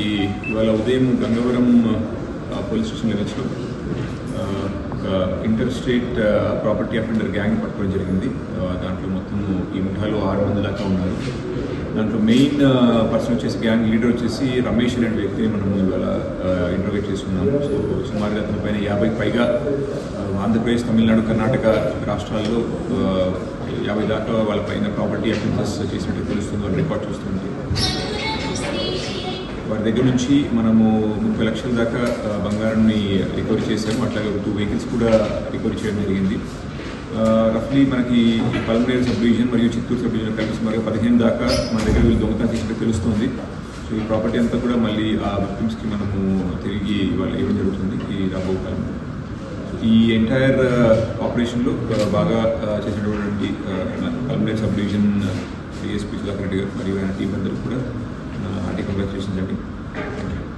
ఈ ఇవాళ ఉదయం గంగవరం పోలీస్ స్టేషన్ లిమిట్స్లో ఒక inter state property offender gang పట్టుకోవడం జరిగింది. దాంట్లో మొత్తం ఈ ముఠాలు ఆరు మంది దాకా ఉన్నారు. దాంట్లో మెయిన్ పర్సన్ వచ్చేసి గ్యాంగ్ లీడర్ వచ్చేసి రమేష్ అనే వ్యక్తిని మనము ఇవాళ ఇంటర్వ్యూ చేసుకున్నాము సో సుమారుగా అతని పైన యాభై పైగా ఆంధ్రప్రదేశ్ తమిళనాడు కర్ణాటక రాష్ట్రాల్లో యాభై దాకా వాళ్ళ పైన ప్రాపర్టీ అఫెన్సెస్ చేసినట్టు తెలుస్తుంది రికార్డ్ చూస్తుంది వారి దగ్గర నుంచి మనము ముప్పై లక్షల దాకా బంగారాన్ని రికవరీ చేసాము అట్లాగే ఒక టూ వెహికల్స్ కూడా రికవరీ చేయడం జరిగింది. రఫ్లీ మనకి పల్మనేరు సబ్ డివిజన్ మరియు చిత్తూరు సబ్ డివిజన్ కలిసి మరొక పదిహేను దాకా మన దగ్గర వీళ్ళు దొంగతనం చేసినట్టు తెలుస్తుంది. సో ఈ ప్రాపర్టీ అంతా కూడా మళ్ళీ ఆ విక్టిమ్స్కి మనము తిరిగి ఇవాళ ఇవ్వడం జరుగుతుంది ఈ రాబో కాలంలో. ఈ ఎంటైర్ ఆపరేషన్లో బాగా చేసినటువంటి Palamaner sub division DSP Sudhakar Reddy garu మరియు ఆయన టీం అందరూ కూడా Congratulations, Jimmy.